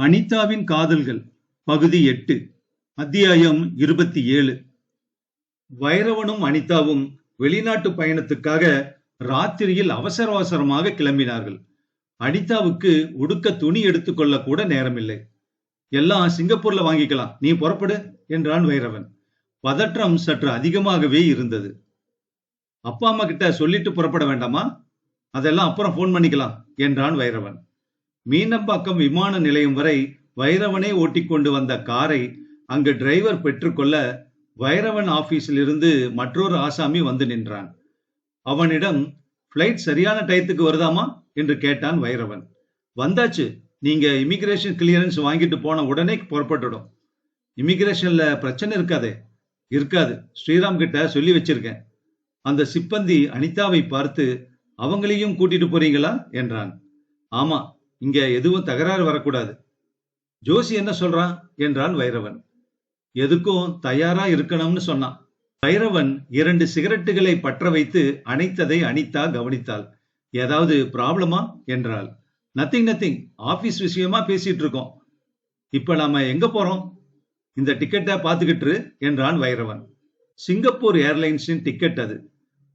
அனிதாவின் காதல்கள் பகுதி எட்டு அத்தியாயம் இருபத்தி ஏழு. வைரவனும் அனிதாவும் வெளிநாட்டு பயணத்துக்காக ராத்திரியில் அவசர அவசரமாக கிளம்பினார்கள். அனிதாவுக்கு உடுக்க துணி எடுத்துக்கொள்ள கூட நேரமில்லை. எல்லாம் சிங்கப்பூர்ல வாங்கிக்கலாம் நீ புறப்படு என்றான் வைரவன். பதற்றம் சற்று அதிகமாகவே இருந்தது. அப்பா அம்மா கிட்ட சொல்லிட்டு புறப்பட வேண்டாமா? அதெல்லாம் அப்புறம் போன் பண்ணிக்கலாம் என்றான் வைரவன். மீனம்பாக்கம் விமான நிலையம் வரை வைரவனே ஓட்டிக்கொண்டு வந்த காரை அங்கு டிரைவர் பெற்றுக்கொள்ள வைரவன் ஆபீஸில் இருந்து மற்றொரு ஆசாமி வந்து நின்றான். அவனிடம் பிளைட் சரியான டயத்துக்கு வருதாமா? என்று கேட்டான் வைரவன். வந்தாச்சு. நீங்க இமிகிரேஷன் கிளியரன்ஸ் வாங்கிட்டு போன உடனே புறப்பட்டுடும். இமிகிரேஷன்ல பிரச்சனை இருக்காதே. இருக்காது. ஸ்ரீராம் கிட்ட சொல்லி வச்சிருக்கேன். அந்த சிப்பந்தி அனிதாவை பார்த்து அவங்களையும் கூட்டிட்டு போறீங்களா? என்றான். ஆமா. இங்க எதுவும் தகராறு வரக்கூடாது. ஜோசி என்ன சொல்றான் என்றான் வைரவன். எதுக்கும் தயாரா இருக்கணும்னு சொன்னான். வைரவன் இரண்டு சிகரெட்டுகளை பற்ற வைத்து அணைத்ததை அனிதா கவனித்தாள். ஏதாவது ப்ராப்ளமா என்றாள். நத்திங் நத்திங் ஆபீஸ் விஷயமா பேசிட்டு இருக்கோம். இப்ப நாம எங்க போறோம்? இந்த டிக்கெட்டை பார்த்துக்கிட்டு என்றான் வைரவன். சிங்கப்பூர் ஏர்லைன்ஸின் டிக்கெட் அது.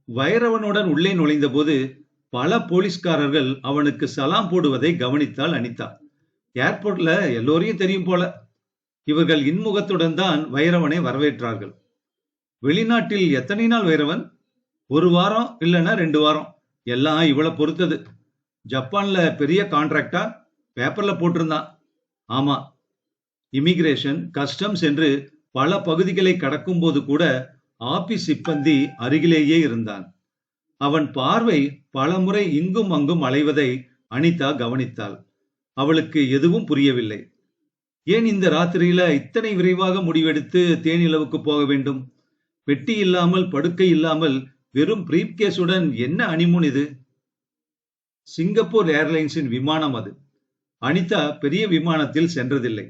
வைரவனுடன் உள்ளே நுழைந்த போது பல போலீஸ்காரர்கள் அவனுக்கு சலாம் போடுவதை கவனித்தாள் அனிதா. ஏர்போர்ட்ல எல்லோரையும் தெரியும் போல. இவர்கள் இன்முகத்துடன் தான் வைரவனை வரவேற்றார்கள். வெளிநாட்டில் எத்தனை நாள் வைரவன்? ஒரு வாரம் இல்லைன்னா ரெண்டு வாரம். எல்லாம் இவளை பொறுத்தது. ஜப்பான்ல பெரிய கான்ட்ராக்டா பேப்பர்ல போட்டிருந்தான். ஆமா இமிகிரேஷன் கஸ்டம்ஸ் என்று பல பகுதிகளை கடக்கும் போது கூட ஆபீஸ் சிப்பந்தி அருகிலேயே இருந்தான். அவன் பார்வை பலமுறை இங்கும் அங்கும் அலைவதை அனிதா கவனித்தாள். அவளுக்கு எதுவும் புரியவில்லை. ஏன் இந்த ராத்திரியில இத்தனை விரைவாக முடிவெடுத்து தேனிலவுக்கு போக வேண்டும்? பெட்டி இல்லாமல் படுக்கை இல்லாமல் வெறும் பிரீப்கேஸுடன் என்ன அனிமுன் இது? சிங்கப்பூர் ஏர்லைன்ஸின் விமானம் அது. அனிதா பெரிய விமானத்தில் சென்றதில்லை.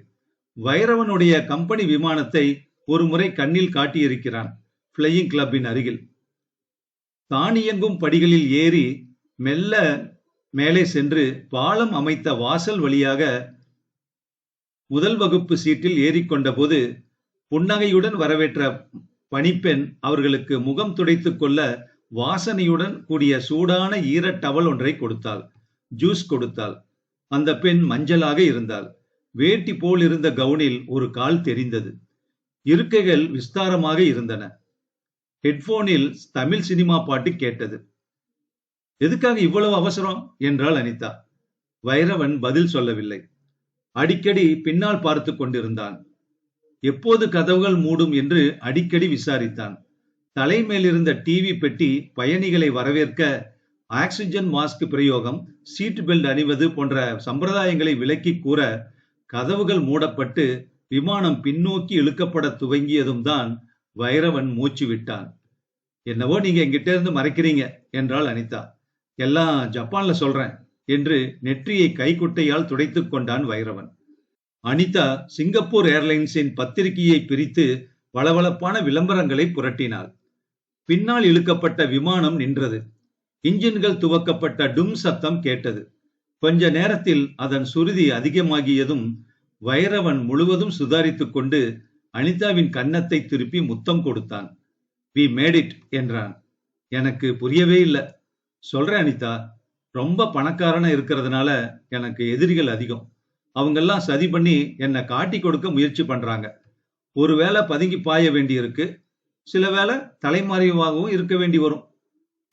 வைரவனுடைய கம்பெனி விமானத்தை ஒரு முறை கண்ணில் காட்டியிருக்கிறான். பிளையிங் கிளப்பின் அருகில். தானியங்கும் படிகளில் ஏறி மெல்ல மேலே சென்று பாலம் அமைத்த வாசல் வழியாக முதல் வகுப்பு சீட்டில் ஏறிக்கொண்ட போது புன்னகையுடன் வரவேற்ற பணிப்பெண் அவர்களுக்கு முகம் துடைத்துக் கொள்ள வாசனையுடன் கூடிய சூடான ஈர டவல் ஒன்றை கொடுத்தாள். ஜூஸ் கொடுத்தாள். அந்த பெண் மஞ்சளாக இருந்தாள். வேட்டி போல் இருந்த கவுனில் ஒரு கால் தெரிந்தது. இருக்கைகள் விஸ்தாரமாக இருந்தன. ஹெட்போனில் தமிழ் சினிமா பாட்டு கேட்டது. எதுக்காக இவ்வளவு அவசரம்? என்றாள் அனிதா. வைரவன் பதில் சொல்லவில்லை. அடிக்கடி பின்னால் பார்த்து கொண்டிருந்தான். எப்போது கதவுகள் மூடும் என்று அடிக்கடி விசாரித்தான். தலைமேலிருந்த டிவி பெட்டி பயணிகளை வரவேற்க ஆக்சிஜன் மாஸ்க் பிரயோகம் சீட் பெல்ட் அணிவது போன்ற சம்பிரதாயங்களை விலக்கி கூற கதவுகள் மூடப்பட்டு விமானம் பின்னோக்கி இழுக்கப்பட துவங்கியதும் தான் வைரவன் மூச்சு விட்டான். என்னவோ நீங்க எங்கிட்ட இருந்து மறைக்கிறீங்க என்றாள் அனிதா. எல்லாம் ஜப்பான்ல சொல்றேன் என்று நெற்றியை கைக்குட்டையால் துடைத்துக் கொண்டான் வைரவன். அனிதா சிங்கப்பூர் ஏர்லைன்ஸின் பத்திரிகையை பிரித்து வளவளப்பான விளம்பரங்களை புரட்டினாள். பின்னால் இழுக்கப்பட்ட விமானம் நின்றது. இன்ஜின்கள் துவக்கப்பட்ட டும் சத்தம் கேட்டது. கொஞ்ச நேரத்தில் அதன் சுருதி அதிகமாகியதும் வைரவன் முழுவதும் சுதாரித்துக் கொண்டு அனிதாவின் கன்னத்தை திருப்பி முத்தம் கொடுத்தான். வி மேட் இட் என்றான். எனக்கு புரியவே இல்லை. சொல்றேன் அனிதா ரொம்ப பணக்காரனா இருக்கிறதுனால எனக்கு எதிரிகள் அதிகம். அவங்கெல்லாம் சதி பண்ணி என்னை காட்டி கொடுக்க முயற்சி பண்றாங்க. ஒருவேளை பதுங்கி பாய வேண்டி இருக்கு சில வேளை தலைமறைவாகவும் இருக்க வேண்டி வரும்.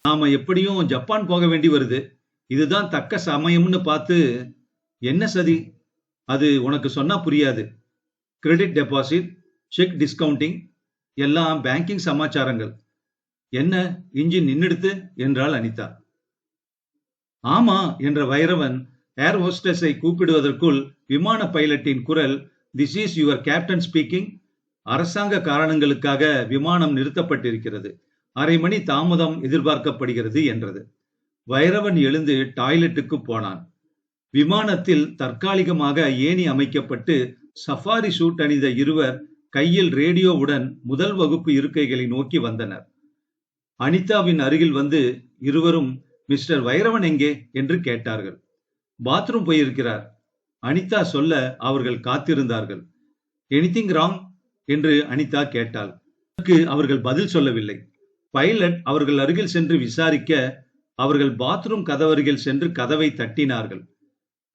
நாம எப்படியும் ஜப்பான் போக வேண்டி வருது. இதுதான் தக்க சமயம்னு பார்த்து என்ன சதி? அது உனக்கு சொன்னா புரியாது. கிரெடிட் டெபாசிட் செக் டிஸ்கவுண்டிங் எல்லாம் பேங்கிங் சமாச்சாரங்கள். என்ன இன்ஜின் நின்னுடுத்து என்றாள் அனிதா. ஆமா என்ற வைரவன் ஏர் ஹோஸ்டஸை கூப்பிடுவதற்குள் விமான பைலட்டின் குரல் this is your captain speaking அரசாங்க காரணங்களுக்காக விமானம் நிறுத்தப்பட்டிருக்கிறது. அரை மணி தாமதம் எதிர்பார்க்கப்படுகிறது என்றது. வைரவன் எழுந்து டாய்லெட்டுக்கு போனான். விமானத்தில் தற்காலிகமாக ஏணி அமைக்கப்பட்டு சஃபாரி சூட் அணிந்த இருவர் கையில் ரேடியோவுடன் முதல் வகுப்பு இருக்கைகளை நோக்கி வந்தனர். அனிதாவின் அருகில் வந்து இருவரும் மிஸ்டர் வைரவன் எங்கே? என்று கேட்டார்கள். பாத்ரூம் போயிருக்கிறார். அனிதா சொல்ல அவர்கள் காத்திருந்தார்கள். Anything wrong? என்று அனிதா கேட்டாள். அதற்கு அவர்கள் பதில் சொல்லவில்லை. பைலட் அவர்கள் அருகில் சென்று விசாரிக்க அவர்கள் பாத்ரூம் கதவருகில் சென்று கதவை தட்டினார்கள்.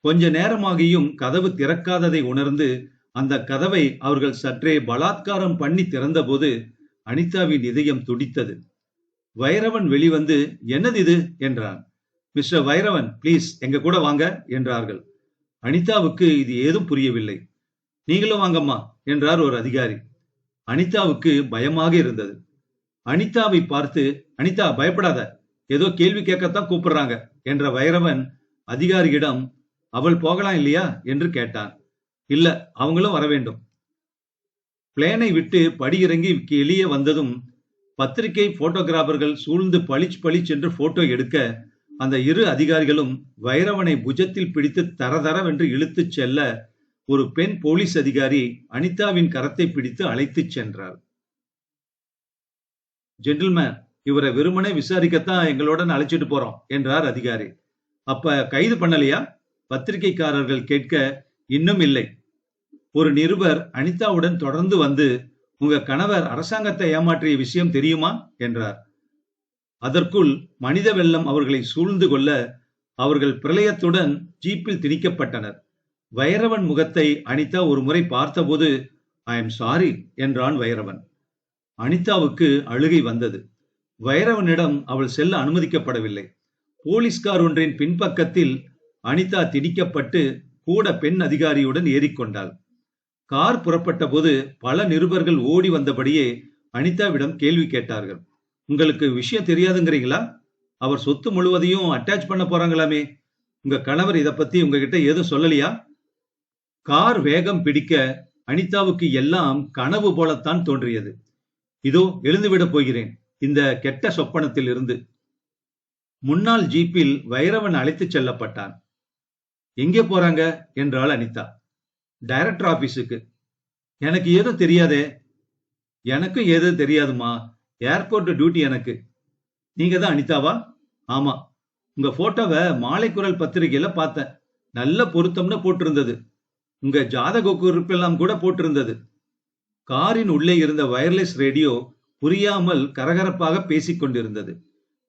கொஞ்ச நேரமாகியும் கதவு திறக்காததை உணர்ந்து அந்த கதவை அவர்கள் சற்றே பலாத்காரம் பண்ணி திறந்தபோது அனிதாவின் இதயம் துடித்தது. வைரவன் வெளிவந்து என்னது இது என்றான். மிஸ்டர் வைரவன் ப்ளீஸ் எங்க கூட வாங்க என்றார்கள். அனிதாவுக்கு இது ஏதும் புரியவில்லை. நீங்களும் வாங்கம்மா என்றார் ஒரு அதிகாரி. அனிதாவுக்கு பயமாக இருந்தது. அனிதாவை பார்த்து அனிதா பயப்படாத. ஏதோ கேள்வி கேட்கத்தான் கூப்பிடுறாங்க என்ற வைரவன் அதிகாரியிடம் அவள் போகலாம் இல்லையா? என்று கேட்டான். இல்ல அவங்களும் வர வேண்டும். பிளேனை விட்டு படியிறங்கி வெளியே வந்ததும் பத்திரிகை போட்டோகிராபர்கள் சூழ்ந்து பளிச் பளிச் என்று போட்டோ எடுக்க அந்த இரு அதிகாரிகளும் வைரவனை புஜத்தில் பிடித்து தரதரவென்று இழுத்துச் செல்ல ஒரு பெண் போலீஸ் அதிகாரி அனிதாவின் கரத்தை பிடித்து அழைத்துச் சென்றார். ஜென்டில்மேன் இவரை வெறுமனே விசாரிக்கத்தான் எங்களுடன் அழைச்சிட்டு போறோம் என்றார் அதிகாரி. அப்ப கைது பண்ணலையா? பத்திரிகைக்காரர்கள் கேட்க இன்னும் இல்லை. ஒரு நிருபர் அனிதாவுடன் தொடர்ந்து வந்து உங்க கணவர் அரசாங்கத்தை ஏமாற்றிய விஷயம் தெரியுமா? என்றார். அதற்குள் மனித வெள்ளம் அவர்களை சூழ்ந்து கொள்ள அவர்கள் பிரளயத்துடன் ஜீப்பில் திணிக்கப்பட்டனர். வைரவன் முகத்தை அனிதா ஒரு முறை பார்த்தபோது ஐ எம் சாரி என்றான் வைரவன். அனிதாவுக்கு அழுகை வந்தது. வைரவனிடம் அவள் செல்ல அனுமதிக்கப்படவில்லை. போலீஸ்கார் ஒன்றின் பின்பக்கத்தில் அனிதா திணிக்கப்பட்டு கூட பெண் அதிகாரியுடன் ஏறிக்கொண்டாள். கார் புறப்பட்ட போது பல நிருபர்கள் ஓடி வந்தபடியே அனிதாவிடம் கேள்வி கேட்டார்கள். உங்களுக்கு விஷயம் தெரியாதுங்கிறீங்களா? அவர் சொத்து முழுவதையும் அட்டாச் பண்ண போறாங்களாமே. உங்க கணவர் இத பத்தி உங்ககிட்ட எதுவும் சொல்லலையா? கார் வேகம் பிடிக்க அனிதாவுக்கு எல்லாம் கனவு போலத்தான் தோன்றியது. இதோ எழுந்துவிடப் போகிறேன். இந்த கெட்ட சொப்பனத்தில் இருந்து முன்னாள் ஜீப்பில் வைரவன் அழைத்துச் செல்லப்பட்டான். எங்கே போறாங்க? என்றாள் அனிதா. டைரக்டர் ஆபீஸுக்கு எனக்கு ஏதும் தெரியாதே. எனக்கும் ஏதும் தெரியாதுமா. ஏர்போர்ட் டியூட்டி எனக்கு. நீங்க தான் அனிதாவா? ஆமா. உங்க போட்டோவை மாலை குரல் பத்திரிகையில பார்த்தேன். நல்ல பொருத்தம்னு போட்டிருந்தது. உங்க ஜாதக குறிப்பெல்லாம் கூட போட்டிருந்தது. காரின் உள்ளே இருந்த வயர்லெஸ் ரேடியோ புரியாமல் கரகரப்பாக பேசிக் கொண்டிருந்தது.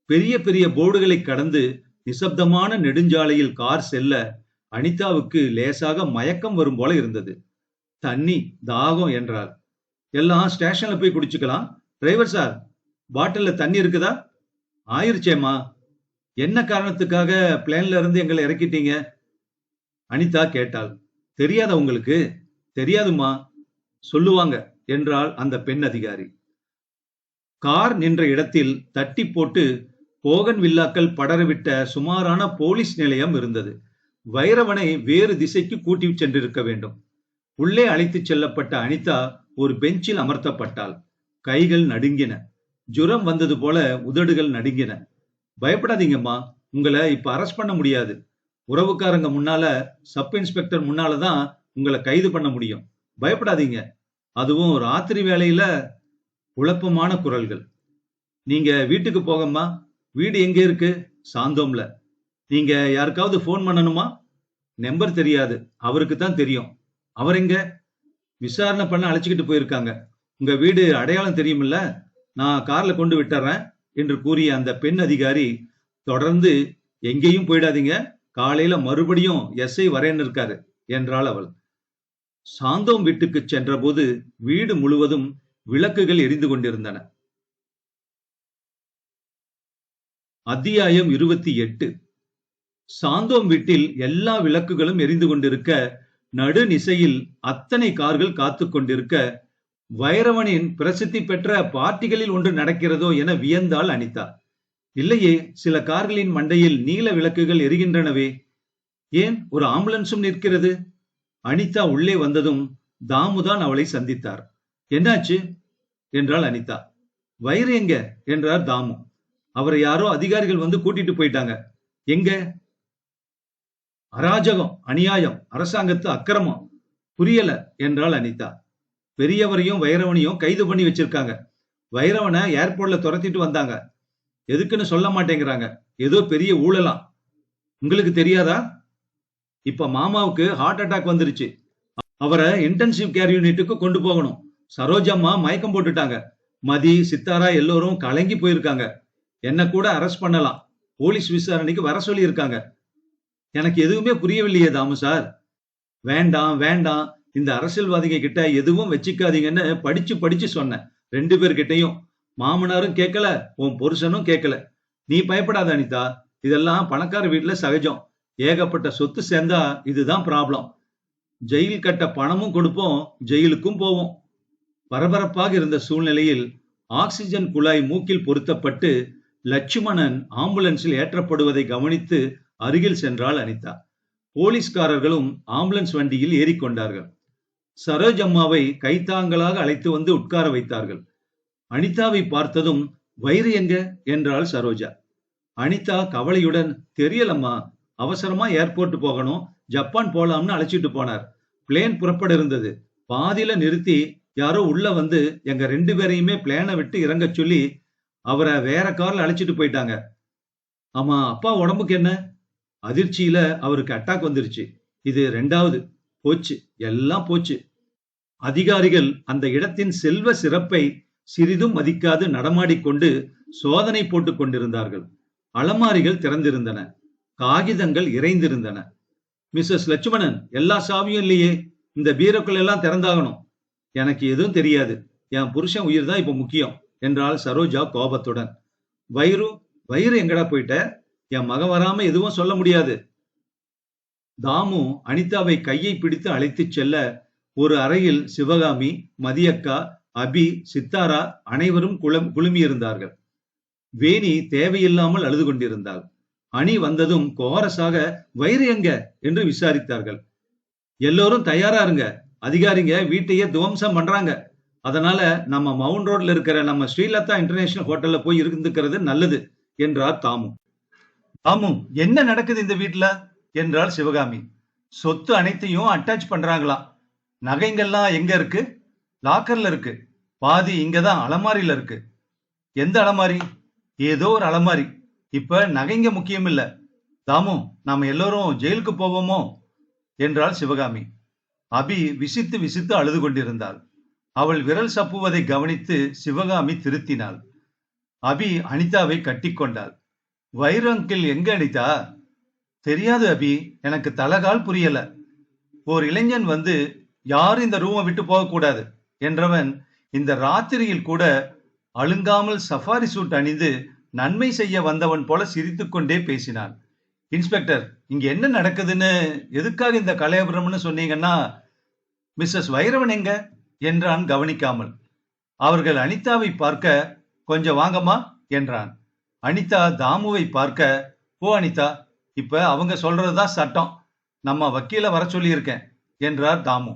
பெரிய பெரிய போர்டுகளை கடந்து நிசப்தமான நெடுஞ்சாலையில் கார் செல்ல அனிதாவுக்கு லேசாக மயக்கம் வரும் போல இருந்தது. தண்ணி தாகம் என்றார் எல்லாம் ஸ்டேஷன்ல போய் குடிச்சுக்கலாம். டிரைவர் சார் பாட்டில்ல தண்ணி இருக்குதா? ஆயிருச்சேம்மா. என்ன காரணத்துக்காக பிளேன்ல இருந்து எங்களை இறக்கிட்டீங்க? அனிதா கேட்டாள். தெரியாத உங்களுக்கு? தெரியாதுமா சொல்லுவாங்க என்றாள் அந்த பெண் அதிகாரி. கார் நின்ற இடத்தில் தட்டி போட்டு போகன் வில்லாக்கள் படரவிட்ட சுமாரான போலீஸ் நிலையம் இருந்தது. வைரவனை வேறு திசைக்கு கூட்டி சென்றிருக்க வேண்டும். உள்ளே அழைத்துச் செல்லப்பட்ட அனிதா ஒரு பெஞ்சில் அமர்த்தப்பட்டாள். கைகள் நடுங்கின. ஜுரம் வந்தது போல உதடுகள் நடுங்கின. பயப்படாதீங்கம்மா உங்களை இப்ப அரெஸ்ட் பண்ண முடியாது. உறவுக்காரங்க முன்னால சப் இன்ஸ்பெக்டர் முன்னாலதான் உங்களை கைது பண்ண முடியும். பயப்படாதீங்க. அதுவும் ராத்திரி வேளையில குழப்பமான குரல்கள். நீங்க வீட்டுக்கு போகம்மா வீடு எங்க இருக்கு? சாந்தோம்ல. நீங்க யாருக்காவது ஃபோன் பண்ணணுமா? நம்பர் தெரியாது. அவருக்கு தான் தெரியும். அவர் எங்க விசாரணை பண்ண அழைச்சிக்கிட்டு போயிருக்காங்க. உங்க வீடு அடையாளம் தெரியுமில்ல? நான் கார்ல கொண்டு விட்டுறேன் என்று கூறிய அந்த பெண் அதிகாரி தொடர்ந்து எங்கேயும் போயிடாதீங்க. காலையில மறுபடியும் எஸ்ஐ வரேன்னு இருக்காரு என்றாள் அவள். சாந்தோம் வீட்டுக்கு சென்றபோது வீடு முழுவதும் விளக்குகள் எரிந்து கொண்டிருந்தன. அத்தியாயம் இருபத்தி எட்டு. சாந்தோம் வீட்டில் எல்லா விளக்குகளும் எரிந்து கொண்டிருக்க நடுநிசையில் அத்தனை கார்கள் காத்து கொண்டிருக்க வைரவனின் பிரசித்தி பெற்ற பார்ட்டிகளில் ஒன்று நடக்கிறதோ என வியந்தாள் அனிதா. இல்லையே சில கார்களின் மண்டையில் நீல விளக்குகள் எரிகின்றனவே. ஏன் ஒரு ஆம்புலன்ஸும் நிற்கிறது? அனிதா உள்ளே வந்ததும் தாமுதான் அவளை சந்தித்தார். என்னாச்சு? என்றாள் அனிதா. வயிறு எங்க? என்றார் தாமு. அவரை யாரோ அதிகாரிகள் வந்து கூட்டிட்டு போயிட்டாங்க. எங்க? அராஜகம் அநியாயம் அரசாங்கத்து அக்கிரமம் புரியல என்றாள் அனிதா. பெரியவரையும் வைரவனையும் கைது பண்ணி வச்சிருக்காங்க. வைரவனை ஏர்போர்ட்ல துரத்திட்டு வந்தாங்க. எதுக்குன்னு சொல்ல மாட்டேங்கிறாங்க. ஏதோ பெரிய ஊழலாம் உங்களுக்கு தெரியாதா? இப்ப மாமாவுக்கு ஹார்ட் அட்டாக் வந்துருச்சு. அவரை இன்டென்சிவ் கேர் யூனிட்டுக்கு கொண்டு போகணும். சரோஜம்மா மயக்கம் போட்டுட்டாங்க. மதி சித்தாரா எல்லோரும் கலங்கி போயிருக்காங்க. என்ன கூட அரெஸ்ட் பண்ணலாம். போலீஸ் விசாரணைக்கு வர சொல்லி இருக்காங்க எனக்கு எதுவுமே புரியவில்லையே தாமு சார். வேண்டாம் வேண்டாம். இந்த அரசியல்வாதிங்க கிட்ட எதுவும் வச்சுக்காதீங்கன்னு படிச்சு படிச்சு சொன்னேன். ரெண்டு பேர்கிட்டையும். மாமனாரும் கேட்கல உன் புருஷனும் கேட்கல. நீ பயப்படாத அனிதா. இதெல்லாம் பணக்கார வீட்டுல சகஜம். ஏகப்பட்ட சொத்து சேர்ந்தா இதுதான் ப்ராப்ளம். ஜெயில் கட்ட பணமும் கொடுப்போம் ஜெயிலுக்கும் போவோம். பரபரப்பாக இருந்த சூழ்நிலையில் ஆக்சிஜன் குழாய் மூக்கில் பொருத்தப்பட்டு லட்சுமணன் ஆம்புலன்ஸில் ஏற்றப்படுவதை கவனித்து அருகில் சென்றாள் அனிதா. போலீஸ்காரர்களும் ஆம்புலன்ஸ் வண்டியில் ஏறிக்கொண்டார்கள். சரோஜ் அம்மாவை கைத்தாங்களாக அழைத்து வந்து உட்கார வைத்தார்கள். அனிதாவை பார்த்ததும் வயிறு எங்க? என்றாள் சரோஜா. அனிதா கவலையுடன் தெரியலம்மா அவசரமா ஏர்போர்ட் போகணும் ஜப்பான் போலாம்னு அழைச்சிட்டு போனார். பிளேன் புறப்பட இருந்தது. பாதியில நிறுத்தி யாரோ உள்ள வந்து எங்க ரெண்டு பேரையுமே பிளேனை விட்டு இறங்க சொல்லி அவரை வேற கார்ல அழைச்சிட்டு போயிட்டாங்க. ஆமா அப்பா உடம்புக்கு என்ன? அதிர்ச்சியில அவருக்கு அட்டாக் வந்துருச்சு. இது ரெண்டாவது. போச்சு. எல்லாம் போச்சு. அதிகாரிகள் அந்த இடத்தின் செல்வ சிறப்பை சிறிதும் மதிக்காது நடமாடிக்கொண்டு சோதனை போட்டுக் கொண்டிருந்தார்கள். அலமாரிகள் திறந்திருந்தன. காகிதங்கள் இறைந்திருந்தன. மிஸ்ஸஸ் லட்சுமணன் எல்லா சாவியும் இல்லையே. இந்த பீரோக்கள் எல்லாம் திறந்தாகணும். எனக்கு எதுவும் தெரியாது. என் புருஷன் உயிர் தான் இப்ப முக்கியம் என்றாள் சரோஜா கோபத்துடன். வயிறு வயிறு எங்கடா போயிட்ட? என் மக வராம எதுவும் சொல்ல முடியாது. தாமு அனிதாவை கையை பிடித்து அழைத்துச் செல்ல ஒரு அறையில் சிவகாமி மதியக்கா அபி சித்தாரா அனைவரும் குளம் குழுமியிருந்தார்கள். வேணி தேவையில்லாமல் அழுது கொண்டிருந்தாள் அணி வந்ததும் கோரஸாக வயிறு எங்க? என்று விசாரித்தார்கள். எல்லோரும் தயாரா இருங்க. அதிகாரிங்க வீட்டையே துவம்சம் பண்றாங்க. அதனால நம்ம மவுண்ட் ரோட்ல இருக்கிற நம்ம ஸ்ரீலதா இன்டர்நேஷனல் ஹோட்டல்ல போய் இருந்துக்கிறது நல்லது என்றார் தாமு. ஆமு என்ன நடக்குது இந்த வீட்டுல என்றாள் சிவகாமி. சொத்து அனைத்தையும் அட்டாச் பண்றாங்களாம் நகைங்கெல்லாம் எங்க இருக்கு? லாக்கர்ல இருக்கு. பாதி இங்கதான் அலமாரியில இருக்கு. எந்த அலமாரி? ஏதோ ஒரு அலமாரி. இப்ப நகைங்க முக்கியம் இல்ல. தாமு நாம எல்லோரும் ஜெயிலுக்கு போவோமோ? என்றாள் சிவகாமி. அபி விசித்து விசித்து அழுது கொண்டிருந்தாள். அவள் விரல் சப்புவதை கவனித்து சிவகாமி திருத்தினாள். அபி அனிதாவை கட்டிக்கொண்டாள் வைர அங்கிள் எங்க அனிதா தெரியாது அபி. எனக்கு தலகால் புரியல. ஓர் இளைஞன் வந்து யாரும் இந்த ரூமை விட்டு போகக்கூடாது என்றவன் இந்த ராத்திரியில் கூட அழுங்காமல் சஃபாரி சூட் அணிந்து நன்மை செய்ய வந்தவன் போல சிரித்துக்கொண்டே பேசினான். இன்ஸ்பெக்டர் இங்க என்ன நடக்குதுன்னு? எதுக்காக இந்த கலையபுரம்னு சொன்னீங்கன்னா மிஸ்ஸஸ் வைரவன் எங்க? என்றான் கவனிக்காமல். அவர்கள் அனிதாவை பார்க்க கொஞ்சம் வாங்கம்மா என்றான். அனிதா தாமுவை பார்க்க ஓ அனிதா. இப்ப அவங்க சொல்றதுதான் சட்டம். நம்ம வக்கீல வர சொல்லியிருக்கேன் என்றார் தாமு.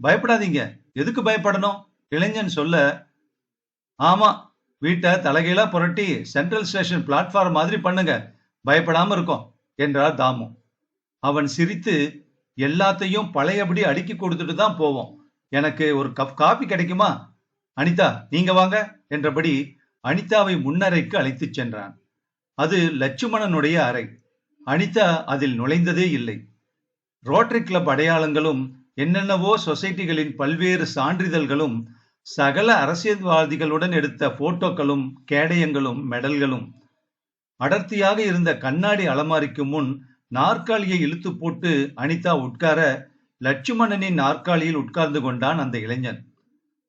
பயப்படாதீங்க. எதுக்கு பயப்படணும்? இளைஞன் சொல்ல ஆமா வீட்டை தலைகீழா புரட்டி சென்ட்ரல் ஸ்டேஷன் பிளாட்ஃபார்ம் மாதிரி பண்ணுங்க. பயப்படாம இருக்கும் என்றார் தாமு. அவன் சிரித்து எல்லாத்தையும் பழையபடி அடுக்கி கொடுத்துட்டு தான் போவோம். எனக்கு ஒரு கப் காபி கிடைக்குமா? அனிதா நீங்க வாங்க என்றபடி அனிதாவை முன்னறைக்கு அழைத்துச் சென்றான். அது லட்சுமணனுடைய அறை. அனிதா அதில் நுழைந்ததே இல்லை. ரோட்டரி கிளப் அடையாளங்களும் என்னென்னவோ சொசைட்டிகளின் பல்வேறு சான்றிதழ்களும் சகல அரசியல்வாதிகளுடன் எடுத்த போட்டோக்களும் கேடயங்களும் மெடல்களும். அடர்த்தியாக இருந்த கண்ணாடி அலமாரிக்கு முன் நாற்காலியை இழுத்து போட்டு அனிதா உட்கார லட்சுமணனின் நாற்காலியில் உட்கார்ந்து கொண்டான் அந்த இளைஞன்.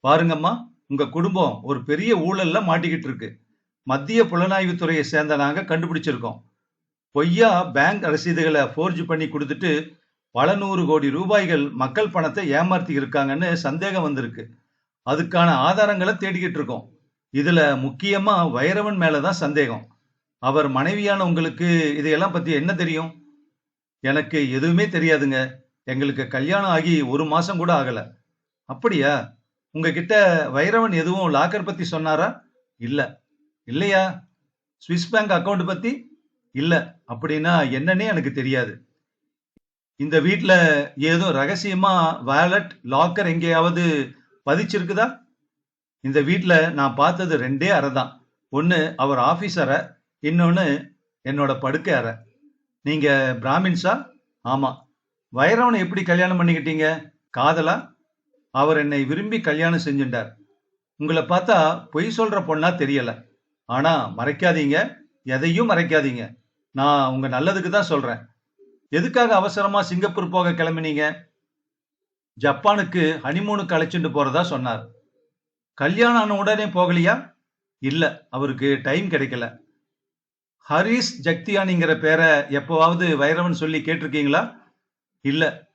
பாருங்கம்மா உங்க குடும்பம் ஒரு பெரிய ஊழல்ல மாட்டிக்கிட்டு இருக்கு. மத்திய புலனாய்வு துறையை சேர்ந்த நாங்க கண்டுபிடிச்சிருக்கோம். பொய்யா பேங்க் ரசீதுகளை ஃபோர்ஜ் பண்ணி கொடுத்துட்டு பல நூறு கோடி ரூபாய்கள் மக்கள் பணத்தை ஏமாத்தி இருக்காங்கன்னு சந்தேகம் வந்திருக்கு. அதுக்கான ஆதாரங்களை தேடிக்கிட்டு இருக்கோம். இதுல முக்கியமா வைரவன் மேலதான் சந்தேகம். அவர் மனைவியான உங்களுக்கு இதையெல்லாம் பத்தி என்ன தெரியும்? எனக்கு எதுவுமே தெரியாதுங்க. எங்களுக்கு கல்யாணம் ஆகி ஒரு மாசம் கூட ஆகல. அப்படியா? உங்ககிட்ட வைரவன் எதுவும் லாக்கர் பத்தி சொன்னாரா? இல்ல. இல்லையா? ஸ்விஸ் பேங்க் அக்கவுண்ட் பத்தி? இல்ல. அப்படின்னா என்னன்னே எனக்கு தெரியாது. இந்த வீட்ல ஏதோ ரகசியமா வேலட் லாக்கர் எங்கேயாவது பதிச்சிருக்குதா? இந்த வீட்ல நான் பார்த்தது ரெண்டே அறை தான். ஒன்னு அவர் ஆபீஸ் அறை இன்னொன்னு என்னோட படுக்கை அறை. நீங்க பிராமின்ஸா? ஆமா. வைரவனை எப்படி கல்யாணம் பண்ணிக்கிட்டீங்க? காதலா? அவர் என்னை விரும்பி கல்யாணம் செஞ்சுட்டார். உங்களை பார்த்தா பொய் சொல்ற பொண்ணா தெரியல. ஆனா மறைக்காதீங்க. எதையும் மறைக்காதீங்க. நான் உங்க நல்லதுக்கு தான் சொல்றேன். எதுக்காக அவசரமா சிங்கப்பூர் போக கிளம்பினீங்க? ஜப்பானுக்கு ஹனிமூனுக்கு அழைச்சிட்டு போறதா சொன்னார். கல்யாணம் ஆன உடனே போகலையா? இல்ல அவருக்கு டைம் கிடைக்கல. ஹரிஷ் ஜக்தியானிங்கிற பேரை எப்போவாவது வைரவன் சொல்லி கேட்டிருக்கீங்களா? இல்ல.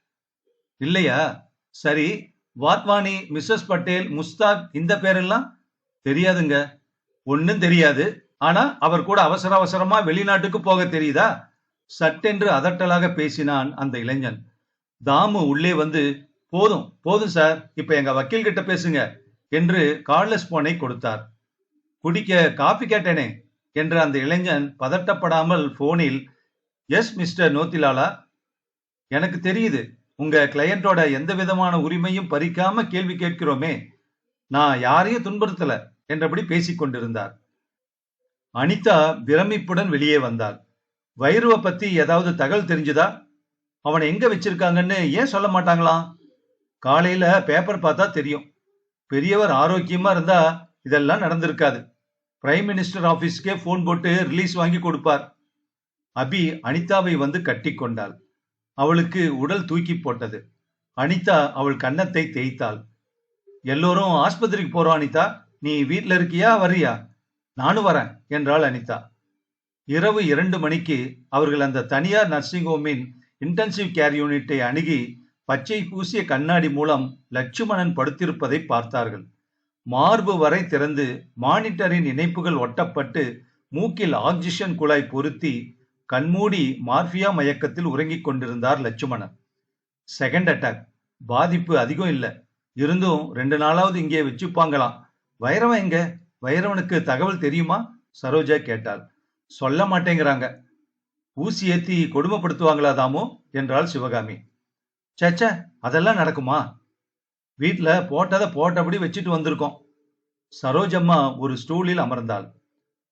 இல்லையா? சரி வாத்வானி மிஸ்ஸஸ் பட்டேல் முஸ்தாக் இந்த பேரெல்லாம் தெரியாதுங்க. ஒன்னும் தெரியாது. ஆனா அவர் கூட அவசர அவசரமா வெளிநாட்டுக்கு போக தெரியுதா? சட்டென்று அதட்டலாக பேசினான் அந்த இளைஞன். தாமு உள்ளே வந்து போதும் போதும் சார் இப்ப எங்க வக்கீல் கிட்ட பேசுங்க என்று கார்லெஸ் போனை கொடுத்தார். குடிக்க காபி கேட்டேனே என்று அந்த இளைஞன் பதட்டப்படாமல் போனில் எஸ் மிஸ்டர் நோத்திலாலா எனக்கு தெரியுது உங்க கிளையண்டோட எந்த விதமான உரிமையும் பறிக்காம கேள்வி கேட்கிறோமே நான் யாரையும் துன்புறுத்தல என்றபடி பேசிக் கொண்டிருந்தார். அனிதா பிரமிப்புடன் வெளியே வந்தாள். வைரவை பத்தி ஏதாவது தகவல் தெரிஞ்சுதா? அவனை எங்க வச்சிருக்காங்கன்னு ஏன் சொல்ல மாட்டாங்களாம் காலையில பேப்பர் பார்த்தா தெரியும். பெரியவர் ஆரோக்கியமா இருந்தா இதெல்லாம் நடந்திருக்காது. பிரைம் மினிஸ்டர் ஆபீஸ்க்கே போன் போட்டு ரிலீஸ் வாங்கி கொடுப்பார். அபி அனிதாவை வந்து கட்டி கொண்டாள். அவளுக்கு உடல் தூக்கி போட்டது. அனிதா அவள் கன்னத்தை தேய்த்தாள். எல்லோரும் ஆஸ்பத்திரிக்கு போறோம் அனிதா. நீ வீட்டில் இருக்கியா? வர்றியா? நானும் வரேன் என்றாள் அனிதா. இரவு இரண்டு மணிக்கு அவர்கள் அந்த தனியார் நர்சிங் ஹோமின் இன்டென்சிவ் கேர் யூனிட்டை அணுகி பச்சை பூசிய கண்ணாடி மூலம் லட்சுமணன் படுத்திருப்பதை பார்த்தார்கள். மார்பு வரை திறந்து மானிட்டரின் இணைப்புகள் ஒட்டப்பட்டு மூக்கில் ஆக்சிஜன் குழாய் பொருத்தி கண்மூடி மார்பியா மயக்கத்தில் உறங்கிக் கொண்டிருந்தார் லட்சுமணன். செகண்ட் அட்டாக் பாதிப்பு அதிகம் இல்லை. இருந்தும் ரெண்டு நாளாவது இங்கே வச்சுப்பாங்களாம். வைரவன் எங்க? வைரவனுக்கு தகவல் தெரியுமா? சரோஜா கேட்டாள். சொல்ல மாட்டேங்கிறாங்க. ஊசி ஏத்தி கொடுமைப்படுத்துவாங்களா தாமோ? என்றாள் சிவகாமி. சேச்சே அதெல்லாம் நடக்குமா? வீட்ல போட்டதை போட்டபடி வச்சுட்டு வந்திருக்கோம். சரோஜம்மா ஒரு ஸ்டூலில் அமர்ந்தாள்.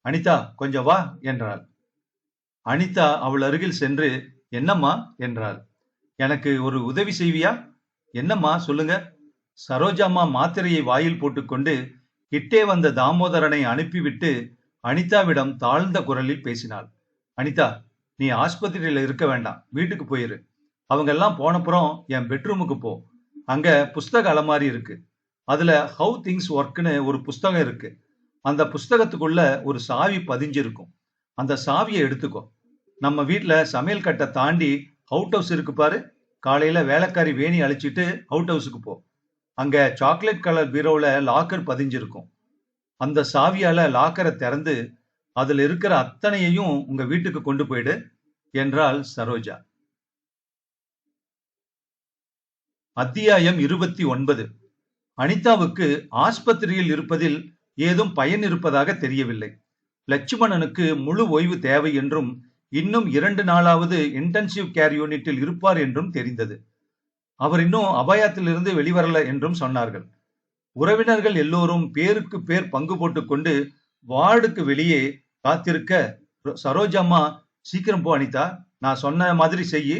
அனிதா கொஞ்சம் வா என்றாள். அனிதா அவள் அருகில் சென்று என்னம்மா? என்றாள். எனக்கு ஒரு உதவி செய்வியா? என்னம்மா? சொல்லுங்க. சரோஜாம்மா மாத்திரையை வாயில் போட்டுக்கொண்டு கிட்டே வந்த தாமோதரனை அனுப்பிவிட்டு அனிதாவிடம் தாழ்ந்த குரலில் பேசினாள். அனிதா நீ ஆஸ்பத்திரியில இருக்க வேண்டாம். வீட்டுக்கு போயிரு. அவங்க எல்லாம் போனப்புறம் என் பெட்ரூமுக்கு போ. அங்க புஸ்தக அலமாரி இருக்கு. அதுல ஹவு திங்ஸ் ஒர்க்னு ஒரு புஸ்தகம் இருக்கு. அந்த புஸ்தகத்துக்குள்ள ஒரு சாவி பதிஞ்சிருக்கும். அந்த சாவியை எடுத்துக்கோ. நம்ம வீட்டுல சமையல் கட்டை தாண்டி அவுட் ஹவுஸ் இருக்கு பாரு. காலையில வேலைக்காரி வேணி அழிச்சிட்டு அவுட் ஹவுஸுக்கு போ. அங்க சாக்லேட் கலர் பீரோல லாக்கர் பதிஞ்சிருக்கும். அந்த சாவியால லாக்கரை திறந்து அதுல இருக்கிற அத்தனையையும் உங்க வீட்டுக்கு கொண்டு போயிடு என்றாள் சரோஜா. அத்தியாயம் இருபத்தி ஒன்பது. அனிதாவுக்கு ஆஸ்பத்திரியில் இருப்பதில் ஏதும் பயன் இருப்பதாக தெரியவில்லை. லட்சுமணனுக்கு முழு ஓய்வு தேவை என்றும் இன்னும் இரண்டு நாளாவது இன்டென்சிவ் கேர் யூனிட்டில் இருப்பார் என்றும் தெரிந்தது. அவர் இன்னும் அபாயத்திலிருந்து வெளிவரல என்றும் சொன்னார்கள். உறவினர்கள் எல்லோரும் பேருக்கு பேர் பங்கு போட்டுக்கொண்டு வார்டுக்கு வெளியே காத்திருக்க சரோஜம்மா சீக்கிரம் போ அனிதா நான் சொன்ன மாதிரி செய்யி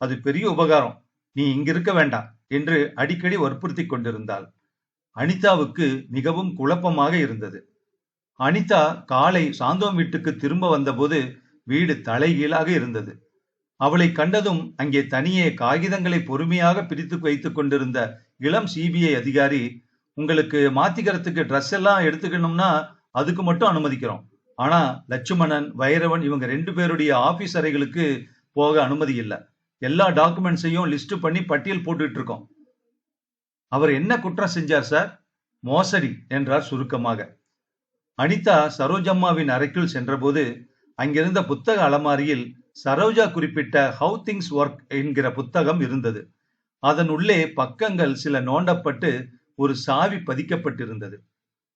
அது பெரிய உபகாரம் நீ இங்க இருக்க வேண்டாம் என்று அடிக்கடி வற்புறுத்தி கொண்டிருந்தாள். அனிதாவுக்கு மிகவும் குழப்பமாக இருந்தது. அனிதா காலை சாந்தோம் வீட்டுக்கு திரும்ப வந்தபோது வீடு தலைகீழாக இருந்தது. அவளை கண்டதும் அங்கே தனியே காகிதங்களை பொறுமையாக பிரித்து வைத்துக் கொண்டிருந்த இளம் சிபிஐ அதிகாரி உங்களுக்கு மாத்திக்கிறதுக்கு ட்ரெஸ் எல்லாம் எடுத்துக்கணும்னா அதுக்கு மட்டும் அனுமதிக்கிறோம். ஆனா லட்சுமணன் வைரவன் இவங்க ரெண்டு பேருடைய ஆபீஸ் அறைகளுக்கு போக அனுமதி இல்லை. எல்லா டாக்குமெண்ட்ஸையும் லிஸ்ட் பண்ணி பட்டியல் போட்டுட்டு இருக்கோம். அவர் என்ன குற்றம் செஞ்சார் சார்? மோசடி என்றார் சுருக்கமாக. அனிதா சரோஜம்மாவின் அறைக்குள் சென்றபோது அங்கிருந்த புத்தக அலமாரியில் சரோஜா குறிப்பிட்ட ஹவு திங்ஸ் ஒர்க் என்கிற புத்தகம் இருந்தது. அதன் உள்ளே பக்கங்கள் சில நோண்டப்பட்டு ஒரு சாவி பதிக்கப்பட்டிருந்தது.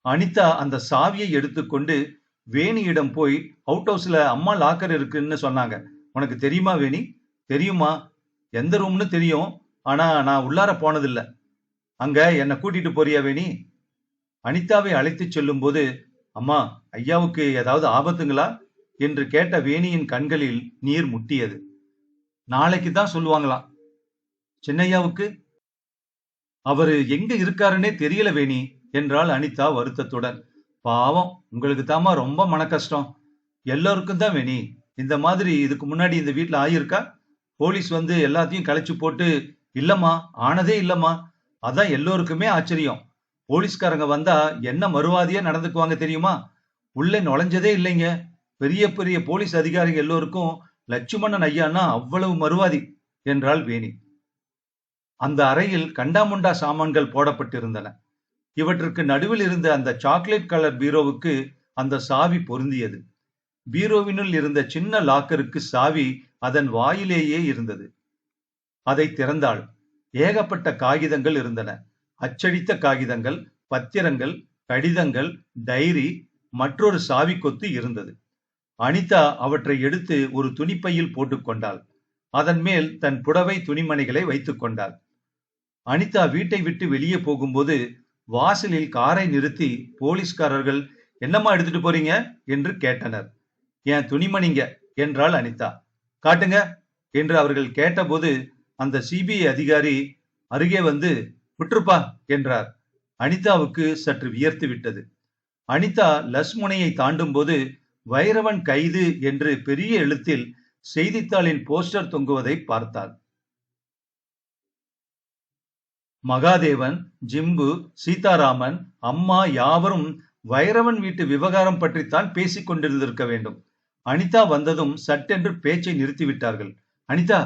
அனிதா அந்த சாவியை எடுத்துக்கொண்டு வேணியிடம் போய் அவுட் ஹவுஸ்ல அம்மா லாக்கர் இருக்குன்னு சொன்னாங்க. உனக்கு தெரியுமா வேணி? தெரியுமா எந்த ரூம்னு தெரியும். ஆனா நான் உள்ளார போனதில்ல. அங்க என்னை கூட்டிட்டு போறியா வேணி? அனிதாவை அழைத்துச் செல்லும் போது அம்மா ஐயாவுக்கு ஏதாவது ஆபத்துங்களா? என்று கேட்ட வேணியின் கண்களில் நீர் முட்டியது. நாளைக்கு தான் சொல்லுவாங்களாம் சின்னையாவுக்கு அவரு எங்க இருக்காருன்னே தெரியல வேணி என்றாள் அனிதா வருத்தத்துடன். பாவம் உங்களுக்கு தாமா ரொம்ப மன கஷ்டம் எல்லோருக்கும் தான் வேணி. இந்த மாதிரி இதுக்கு முன்னாடி இந்த வீட்டில் ஆயிருக்கா? போலீஸ் வந்து எல்லாத்தையும் கலைச்சு போட்டு இல்லம்மா ஆனதே இல்லம்மா. அதான் எல்லோருக்குமே ஆச்சரியம். போலீஸ்காரங்க வந்தா என்ன மறுவாதியா நடந்துக்குவாங்க தெரியுமா? உள்ளே நுழைஞ்சதே இல்லைங்க. பெரிய பெரிய போலீஸ் அதிகாரிகள் எல்லோருக்கும் லட்சுமணன் ஐயானா அவ்வளவு மறுவாதி என்றாள் வேணி. அந்த அறையில் கண்டாமுண்டா சாமான்கள் போடப்பட்டிருந்தன. இவற்றுக்கு நடுவில் இருந்த அந்த சாக்லேட் கலர் பீரோவுக்கு அந்த சாவி பொருந்தியது. பீரோவினுள் இருந்த சின்ன லாக்கருக்கு சாவி அதன் வாயிலேயே இருந்தது. அதை திறந்தாள். ஏகப்பட்ட காகிதங்கள் இருந்தன. அச்சடித்த காகிதங்கள் பத்திரங்கள் கடிதங்கள் டைரி மற்றொரு சாவி கொத்து இருந்தது. அனிதா அவற்றை எடுத்து ஒரு துணிப்பையில் போட்டுக்கொண்டாள் அதன் மேல் தன் புடவை துணிமணிகளை வைத்துக் கொண்டாள். அனிதா வீட்டை விட்டு வெளியே போகும்போது வாசலில் காரை நிறுத்தி போலீஸ்காரர்கள் என்னம்மா எடுத்துட்டு போறீங்க? என்று கேட்டனர். என் துணிமணிங்க? என்றாள் அனிதா. காட்டுங்க என்று அவர்கள் கேட்டபோது அந்த சிபிஐ அதிகாரி அருகே வந்து விட்டுருப்பா என்றார். அனிதாவுக்கு சற்று வியர்த்து விட்டது. அனிதா லஸ்முனையை தாண்டும் போது வைரவன் கைது என்று பெரிய எழுத்தில் செய்தித்தாளின் போஸ்டர் தொங்குவதை பார்த்தாள். மகாதேவன் ஜிம்பு சீதாராமன் அம்மா யாவரும் வைரவன் வீட்டு விவகாரம் பற்றித்தான் பேசிக் கொண்டிருந்திருக்க வேண்டும். அனிதா வந்ததும் சட்டென்று பேச்சை நிறுத்திவிட்டார்கள். அனிதா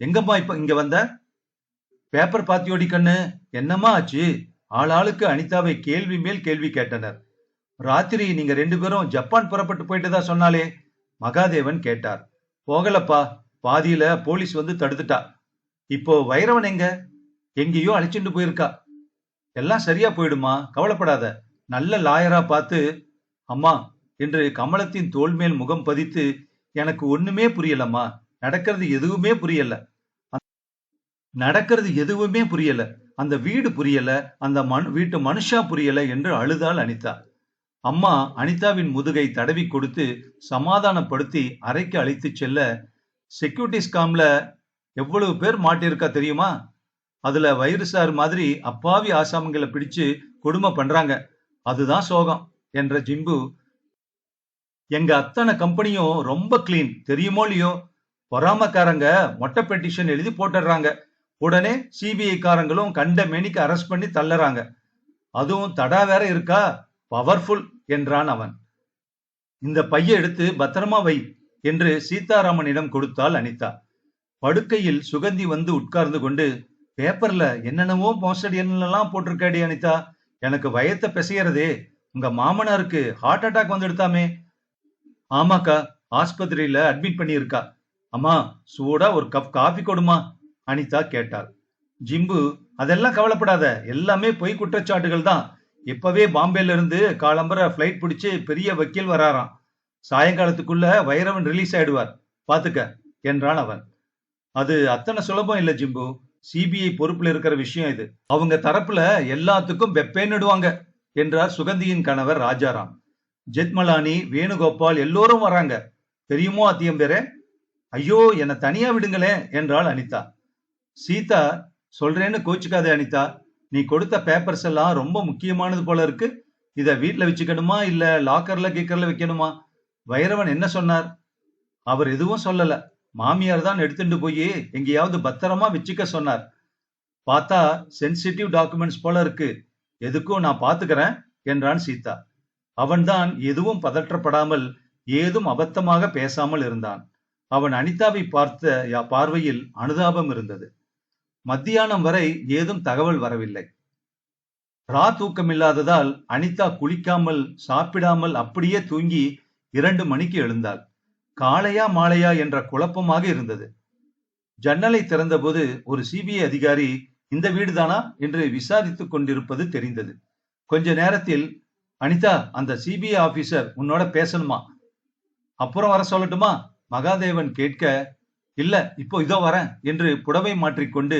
எங்கம்மா இப்ப இங்க வந்த? பேப்பர் பாத்தியோடி கண்ணு என்னம்மா ஆச்சு? ஆளாளுக்கு அனிதாவை கேள்வி மேல் கேள்வி கேட்டனர். ராத்திரி நீங்க ரெண்டு பேரும் ஜப்பான் புறப்பட்டு போயிட்டதா சொன்னாலே மகாதேவன் கேட்டார். போகலப்பா பாதியில போலீஸ் வந்து தடுத்துட்டா. இப்போ வைரவன் எங்க? எங்கேயோ அழைச்சிட்டு போயிருக்கா. எல்லாம் சரியா போயிடுமா? கவலைப்படாத. நல்ல லாயரா பார்த்து அம்மா என்று கமலத்தின் தோல் மேல் முகம் பதித்து எனக்கு ஒண்ணுமே புரியலம்மா. நடக்கிறது எதுவுமே புரியல. நடக்கிறது எதுவுமே புரியல. அந்த வீடு புரியல. அந்த மண் வீட்டு மனுஷா புரியல என்று அழுதால் அனிதா. அம்மா அனிதாவின் முதுகை தடவி கொடுத்து சமாதானப்படுத்தி அறைக்கு அழைத்துச் செல்ல செக்யூரிட்டிஸ் ஸ்காம்ல எவ்வளவு பேர் மாட்டிருக்கா தெரியுமா? அதுல வைரசார் மாதிரி அப்பாவி ஆசாமிகளை பிடிச்சு கொடுமை பண்றாங்க. அதுதான் சோகம் என்ற ஜிம்பு. எங்க அத்தனை கம்பெனியும் ரொம்ப கிளீன் தெரியுமோ இல்லையோ? பொறாமக்காரங்க மொட்டை பெட்டிஷன் எழுதி போட்டுடுறாங்க. உடனே சிபிஐ காரங்களும் கண்ட மேனிக்கு அரெஸ்ட் பண்ணி தள்ளுறாங்க. அதுவும் தடா வேற இருக்கா? பவர்ஃபுல் என்றான் அவன். இந்த பைய எடுத்து பத்திரமா வை என்று சீதாராமனிடம் கொடுத்தாள் அனிதா. படுக்கையில் சுகந்தி வந்து உட்கார்ந்து கொண்டு பேப்பர்ல என்னென்னவோ மோசடி என்னெல்லாம் போட்டிருக்காடி அனிதா? எனக்கு வயத்தை பிசையறதே. உங்க மாமனாருக்கு ஹார்ட் அட்டாக் வந்து எடுத்தாமே ஆமாக்கா ஆஸ்பத்திரியில அட்மிட் பண்ணியிருக்கா. அம்மா சூடா ஒரு கப் காஃபி கொடுமா? அனிதா கேட்டாள். ஜிம்பு அதெல்லாம் கவலைப்படாத. எல்லாமே பொய் குற்றச்சாட்டுகள் தான். இப்பவே பாம்பேல இருந்து காலம்பர ஃப்ளைட் பிடிச்சு பெரிய வக்கீல் வராராம். சாயங்காலத்துக்குள்ள வைரவன் ரிலீஸ் ஆயிடுவார். பாத்துக்க என்றான் அவன். அது அத்தனை சுலபம் இல்ல ஜிம்பு. சிபிஐ பொறுப்புல இருக்கிற விஷயம் இது. அவங்க தரப்புல எல்லாத்துக்கும் வெப்பேன்னுடுவாங்க என்றார் சுகந்தியின் கணவர் ராஜாராம். ஜெத்மலானி வேணுகோபால் எல்லோரும் வராங்க. தெரியுமோ அத்தியம் பேரே? ஐயோ என்னை தனியா விடுங்களேன் என்றாள் அனிதா. சீதா சொல்றேன்னு கோச்சுக்காதே அனிதா. நீ கொடுத்த பேப்பர்ஸ் எல்லாம் ரொம்ப முக்கியமானது போல இருக்கு. இத வீட்ல வச்சுக்கணுமா? இல்ல லாக்கர்ல கீக்கர்ல வைக்கணுமா? வைரவன் என்ன சொன்னார்? அவர் எதுவும் சொல்லல. மாமியார் தான் எடுத்துட்டு போய் எங்கேயாவது பத்திரமா வச்சுக்க சொன்னார். பார்த்தா சென்சிட்டிவ் டாக்குமெண்ட்ஸ் போல இருக்கு. எதுக்கும் நான் பாத்துக்கிறேன் என்றான் சீதா. அவன்தான் எதுவும் பதற்றப்படாமல் ஏதும் அபத்தமாக பேசாமல் இருந்தான். அவன் அனிதாவை பார்த்த யா- பார்வையில் அனுதாபம் இருந்தது. மத்தியானம் வரை ஏதும் தகவல் வரவில்லை. ரா தூக்கமில்லாததால் அனிதா குளிக்காமல் சாப்பிடாமல் அப்படியே தூங்கி இரண்டு மணிக்கு எழுந்தாள். காலையா மாலையா என்ற குழப்பமாக இருந்தது. ஜன்னலை திறந்தபோது ஒரு சிபிஐ அதிகாரி இந்த வீடுதானா? என்று விசாரித்துக் கொண்டிருப்பது தெரிந்தது. கொஞ்ச நேரத்தில் அனிதா அந்த சிபிஐ ஆபீசர் உன்னோட பேசணுமா? அப்புறம் வர சொல்லட்டுமா? மகாதேவன் கேட்க இல்ல இப்போ இதோ வரேன் என்று புடவை மாற்றிக்கொண்டு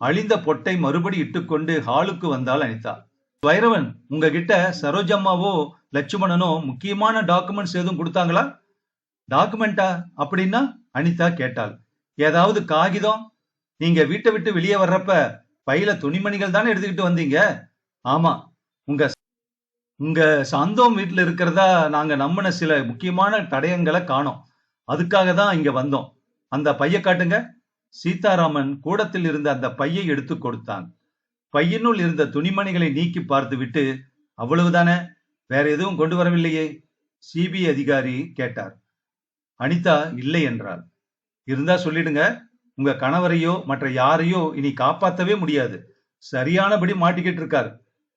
அழிந்த பொட்டை மறுபடி இட்டுக்கொண்டு ஹாலுக்கு வந்தால் அனிதா. வைரவன் உங்ககிட்ட சரோஜம்மாவோ லட்சுமணனோ முக்கியமான டாக்குமெண்ட்ஸ் எதுவும் கொடுத்தாங்களா? டாக்குமெண்டா அப்படின்னா? அனிதா கேட்டாள். ஏதாவது காகிதம்? நீங்க வீட்டை விட்டு வெளியே வர்றப்ப பையில துணிமணிகள் தானே எடுத்துக்கிட்டு வந்தீங்க? ஆமா உங்க உங்க சந்தோம் வீட்டுல இருக்கிறதா நாங்க நம்பின சில முக்கியமான தடயங்களை காணோம். அதுக்காக தான் இங்க வந்தோம். அந்த பைய காட்டுங்க. சீதாராமன் கூடத்தில் இருந்த அந்த பையை எடுத்து கொடுத்தான். பையனுள் இருந்த துணிமணிகளை நீக்கி பார்த்துவிட்டு அவ்வளவுதானே? வேற எதுவும் கொண்டு வரவில்லையே? சிபிஐ அதிகாரி கேட்டார். அனிதா இல்லை என்றாள். இருந்தா சொல்லிடுங்க. உங்க கணவரையோ மற்ற யாரையோ இனி காப்பாற்றவே முடியாது. சரியானபடி மாட்டிக்கிட்டு இருக்காரு.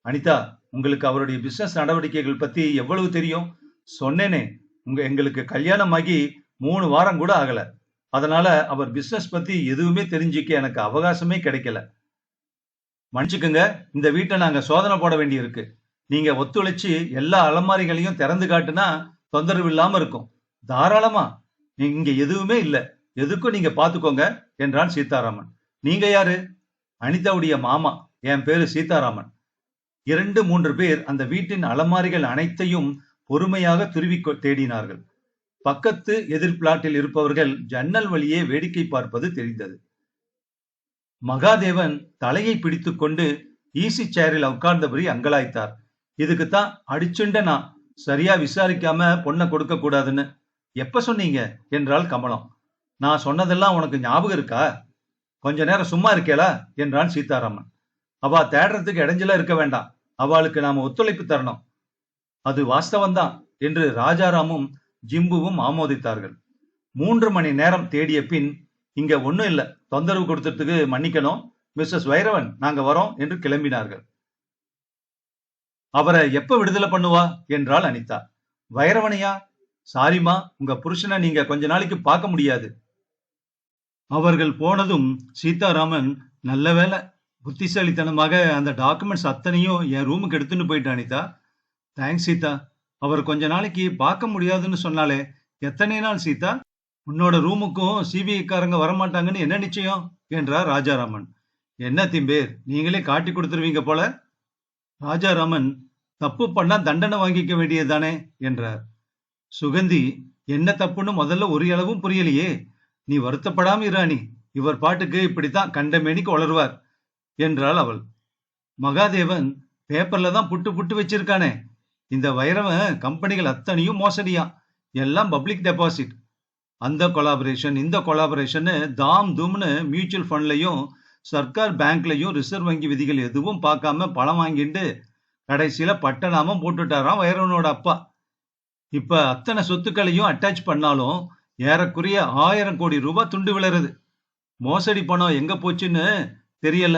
அனிதா உங்களுக்கு அவருடைய பிசினஸ் நடவடிக்கைகள் பத்தி எவ்வளவு தெரியும்? சொன்னேனே. உங்க எங்களுக்கு கல்யாணமாகி மூணு வாரம் கூட ஆகல. அதனால அவர் பிசினஸ் பத்தி எதுவுமே தெரிஞ்சுக்க எனக்கு அவகாசமே கிடைக்கல. மன்னிச்சுக்குங்க இந்த வீட்டை நாங்க சோதனை போட வேண்டி இருக்கு நீங்க ஒத்துழைச்சு எல்லா அலமாரிகளையும் திறந்து காட்டுனா தொந்தரவு இல்லாம இருக்கும். தாராளமா நீ- இங்க எதுவுமே இல்ல. எதுக்கும் நீங்க பாத்துக்கோங்க என்றான் சீதாராமன். நீங்க யாரு? அனிதாவுடைய மாமா என் பேரு சீதாராமன். இரண்டு மூன்று பேர் அந்த வீட்டின் அலமாரிகள் அனைத்தையும் பொறுமையாக துருவி தேடினார்கள். பக்கத்து எதிர் பிளாட்டில் இருப்பவர்கள் ஜன்னல் வழியே வேடிக்கை பார்ப்பது தெரிந்தது. மகாதேவன் தலையை பிடித்துக்கொண்டு ஈசி சேரில் உட்கார்ந்தபடி அங்கலாய்த்தார். இதுக்குத்தான் அடிச்சுண்ட நான் சரியா விசாரிக்காம பொண்ணை கொடுக்க கூடாதுன்னு. எப்ப சொன்னீங்க? என்றாள் கமலம். நான் சொன்னதெல்லாம் உனக்கு ஞாபகம் இருக்கா? கொஞ்ச நேரம் சும்மா இருக்கேளா? என்றான் சீதாராமன். அவ தேடுறதுக்கு இடைஞ்சலா இருக்க வேண்டாம். அவளுக்கு நாம ஒத்துழைப்பு தரணும். அது வாஸ்தவம்தான் என்று ராஜாராமும் ஜிம்புவும் ஆமோதித்தார்கள். மூன்று மணி நேரம் தேடிய பின் இங்க ஒன்றும் இல்ல. தொந்தரவு கொடுத்ததுக்கு மன்னிக்கணும். மிஸ்ஸஸ் வைரவன் நாங்க வரோம் என்று கிளம்பினார்கள். அவரை எப்ப விடுதலை பண்ணுவா? என்றாள் அனிதா. வைரவனையா? சாரிமா உங்க புருஷனை நீங்க கொஞ்ச நாளைக்கு பார்க்க முடியாது. அவர்கள் போனதும் சீதாராமன் நல்ல வேளை. புத்திசாலித்தனமாக அந்த டாக்குமெண்ட்ஸ் அத்தனையும் என் ரூமுக்கு எடுத்துன்னு போயிட்டு அனிதா. தேங்க்ஸ் சீதா. அவர் கொஞ்ச நாளைக்கு பார்க்க முடியாதுன்னு சொன்னாலே எத்தனை நாள் சீதா? உன்னோட ரூமுக்கும் சிபிஐக்காரங்க வரமாட்டாங்கன்னு என்ன நிச்சயம்? என்றார் ராஜாராமன். என்ன திம்பேர் நீங்களே காட்டி கொடுத்துருவீங்க போல? ராஜாராமன் தப்பு பண்ணா தண்டனை வாங்கிக்க வேண்டியதுதானே? என்றார். சுகந்தி என்ன தப்புன்னு முதல்ல ஒரு அளவும் புரியலையே. நீ வருத்தப்படாம இராணி இவர் பாட்டுக்கு இப்படித்தான் கண்டமேனிக்கு வளருவார் என்றாள் அவள். மகாதேவன் பேப்பர்ல தான் புட்டு புட்டு வச்சிருக்கானே இந்த வைரவன் கம்பெனிகள் அத்தனையும் மோசடியாம் எல்லாம் பப்ளிக் டெபாசிட் அந்த கொலாபரேஷன் இந்த கொலாபரேஷன்னு தாம் தூம்னு மியூச்சுவல் ஃபண்ட்லையும் சர்க்கார் பேங்க்லையும் ரிசர்வ் வங்கி விதிகள் எதுவும் பார்க்காம பணம் வாங்கிட்டு கடைசியில பட்டநாமம் போட்டுட்டாராம் வைரவனோட அப்பா. இப்ப அத்தனை சொத்துக்களையும் அட்டாச் பண்ணாலும் ஏறக்குறைய ஆயிரம் கோடி ரூபாய் துண்டு விழுறது. மோசடி பணம் எங்க போச்சுன்னு தெரியல.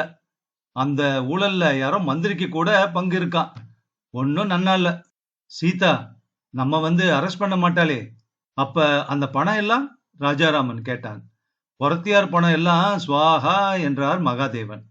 அந்த ஊழல்ல யாரோ மந்திரிக்கு கூட பங்கு இருக்கான் ஒன்னும் நன்னா இல்ல சீதா நம்ம வந்து அரெஸ்ட் பண்ண மாட்டாளே. அப்ப அந்த பணம் எல்லாம் ராஜாராமன் கேட்டான். பொறத்தியார் பணம் எல்லாம் சுவாகா என்றார் மகாதேவன்.